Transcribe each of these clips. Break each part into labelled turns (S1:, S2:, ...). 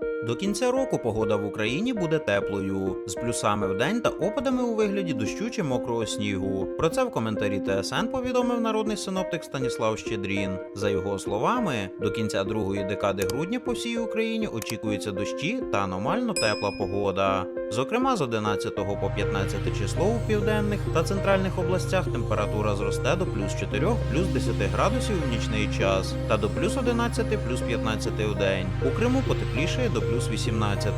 S1: you. До кінця року погода в Україні буде теплою, з плюсами в день та опадами у вигляді дощу чи мокрого снігу. Про це в коментарі ТСН повідомив народний синоптик Станіслав Щедрін. За його словами, до кінця другої декади грудня по всій Україні очікуються дощі та аномально тепла погода. Зокрема, з 11 по 15 число у південних та центральних областях температура зросте до плюс 4, плюс 10 градусів у нічний час та до плюс 11, плюс 15 у день. У Криму потеплішає до плюс 18,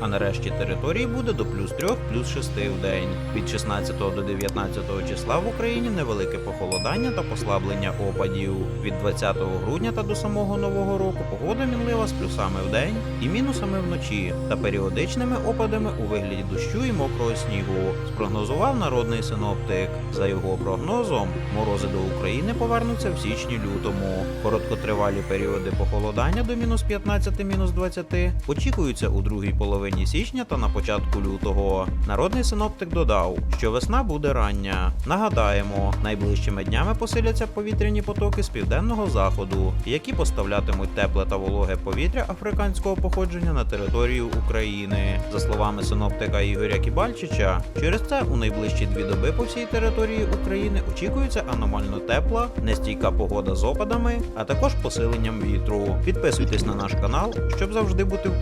S1: а на решті території буде до плюс 3, плюс 6 в день. Від 16 до 19 числа в Україні невелике похолодання та послаблення опадів. Від 20 грудня та до самого нового року погода мінлива з плюсами в день і мінусами вночі та періодичними опадами у вигляді дощу і мокрого снігу. Спрогнозував народний синоптик. За його прогнозом, морози до України повернуться в січні-лютому. Короткотривалі періоди похолодання до мінус 15, мінус 20 очікуються у другій половині січня та на початку лютого. Народний синоптик додав, що весна буде рання. Нагадаємо, найближчими днями посиляться повітряні потоки з південного заходу, які поставлятимуть тепле та вологе повітря африканського походження на територію України. За словами синоптика Ігоря Кібальчича, через це у найближчі дві доби по всій території України очікується аномально тепла, нестійка погода з опадами, а також посиленням вітру. Підписуйтесь на наш канал, щоб завжди бути в